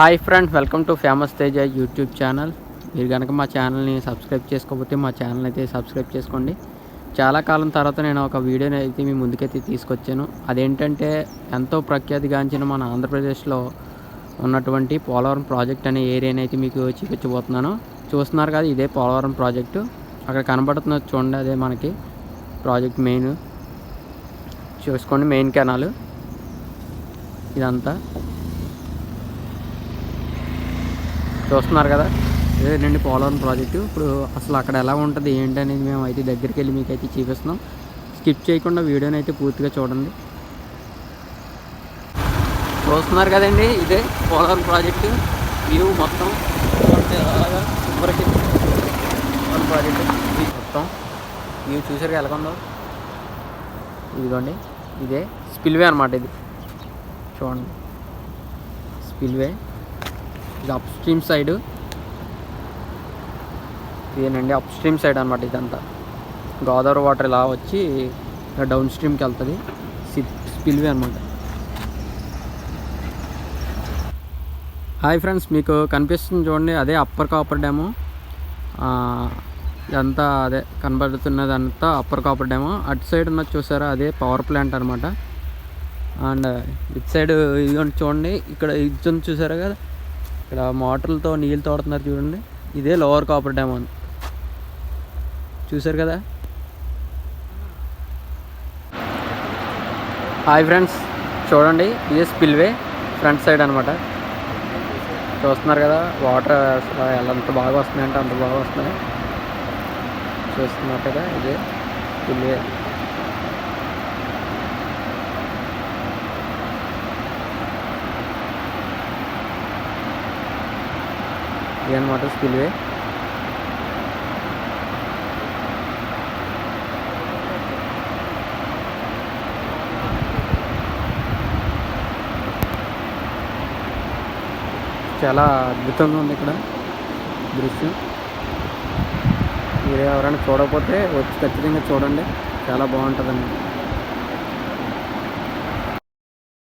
Hi friends welcome to famous Teja YouTube channel. మీరు కనుక మా ఛానల్ని సబ్స్క్రైబ్ చేసుకోకపోతే మా ఛానల్ అయితే సబ్స్క్రైబ్ చేసుకోండి. చాలా కాలం తర్వాత నేను ఒక వీడియోని అయితే మీ ముందుకైతే తీసుకొచ్చాను. అదేంటంటే ఎంతో ప్రఖ్యాతిగాంచిన మన ఆంధ్రప్రదేశ్లో ఉన్నటువంటి పోలవరం ప్రాజెక్ట్ అనే ఏరియాని అయితే మీకు చూపించబోతున్నాను. చూస్తున్నారు కదా ఇదే పోలవరం ప్రాజెక్టు. అక్కడ కనబడుతున్నది చూడండి అదే మనకి ప్రాజెక్ట్ మెయిన్. చూసుకోండి మెయిన్ కెనాల్. ఇదంతా. చూస్తున్నారు కదా ఇదేనండి పోలవరం ప్రాజెక్టు. ఇప్పుడు అసలు అక్కడ ఎలా ఉంటుంది ఏంటి అనేది మేము అయితే దగ్గరికి వెళ్ళి మీకు అయితే చూపిస్తున్నాం. స్కిప్ చేయకుండా వీడియోని అయితే పూర్తిగా చూడండి. చూస్తున్నారు కదండి ఇదే పోలవరం ప్రాజెక్టు. వ్యూ మొత్తం చివరికి పోలవరం ప్రాజెక్టు. మొత్తం. వ్యూ చూసారు ఎలా ఉందో? ఇదిగోండి ఇదే స్పిల్వే అనమాట ఇది. చూడండి. స్పిల్వే. ఇది అప్ స్ట్రీమ్ సైడ్ ఇదేనండి అప్ స్ట్రీమ్ సైడ్ అనమాట ఇదంతా. గోదావరి వాటర్ ఇలా వచ్చి డౌన్ స్ట్రీమ్కి వెళ్తుంది. స్పిల్వే అనమాట హాయ్ ఫ్రెండ్స్ మీకు కనిపిస్తుంది చూడండి అదే అప్పర్ కాపర్ డ్యాము ఇదంతా అదే కనబడుతున్నదంతా అప్పర్ కాపర్ డ్యాము అటు సైడ్ ఉన్నది చూసారా అదే పవర్ ప్లాంట్ అనమాట అండ్ ఇటు సైడ్ ఇది చూడండి ఇక్కడ ఇది చూసారా కదా? ఇక్కడ మోటార్లతో నీళ్ళు తోడుతున్నారు చూడండి. ఇదే లోవర్ కాపర్ డ్యామ్ అని చూసారు కదా? హాయ్ ఫ్రెండ్స్ చూడండి ఇదే స్పిల్వే ఫ్రంట్ సైడ్ అనమాట చూస్తున్నారు కదా వాటర్ అసలు ఎంత బాగా వస్తున్నాయంటే అంత బాగా వస్తున్నాయి. చూస్తున్నారు కదా ఇదే స్పిల్వే ఇది అనమాట స్పిల్వే చాలా అద్భుతంగా ఉంది ఇక్కడ దృశ్యం. మీరు ఎవరైనా చూడకపోతే వచ్చి ఖచ్చితంగా చూడండి. చాలా బాగుంటుందండి.